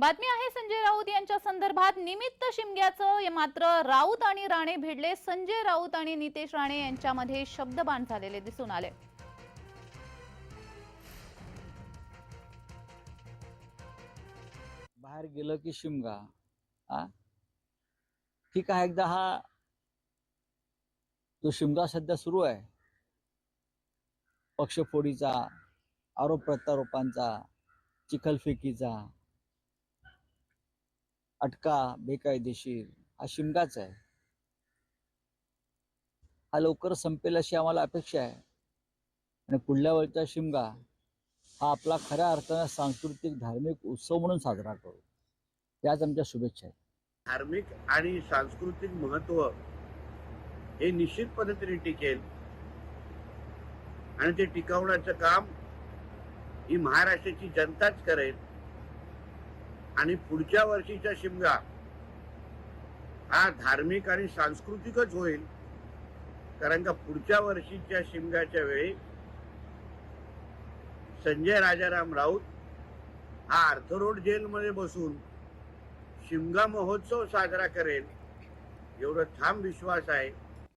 बातमी आहे संजय राऊत यांच्या संदर्भात निमित्त शिमग्याचं मात्र राऊत आणि राणे भिडले. संजय राऊत आणि नितेश राणे यांच्यामध्ये शब्दबाण झालेले दिसून आले. बाहेर गेलं की शिमगा हा ठीक आहे एकदा हा जो शिमगा सध्या सुरू आहे पक्षफोडीचा आरोप प्रत्यारोपांचा चिखलफेकीचा अटका बेकायदेशीर हा शिमगाच आहे. हा लवकर संपेल अशी आम्हाला अपेक्षा आहे. आणि पुढल्या वेळचा शिमगा हा आपला खऱ्या अर्थानं सांस्कृतिक धार्मिक उत्सव म्हणून साजरा करू. याच आमच्या शुभेच्छा आहेत. धार्मिक आणि सांस्कृतिक महत्त्व हे निश्चित पद्धतीने टिकेल. आणि ते टिकवण्याचं काम ही महाराष्ट्राची जनताच करेल. आणि पुढच्या वर्षीचा शिमगा हा धार्मिक आणि सांस्कृतिकच होईल. कारण का पुढच्या वर्षीच्या शिमग्याच्या वेळी संजय राजाराम राऊत हा अर्थरोड जेलमध्ये बसून शिमगा महोत्सव साजरा करेल. एवढं ठाम विश्वास आहे.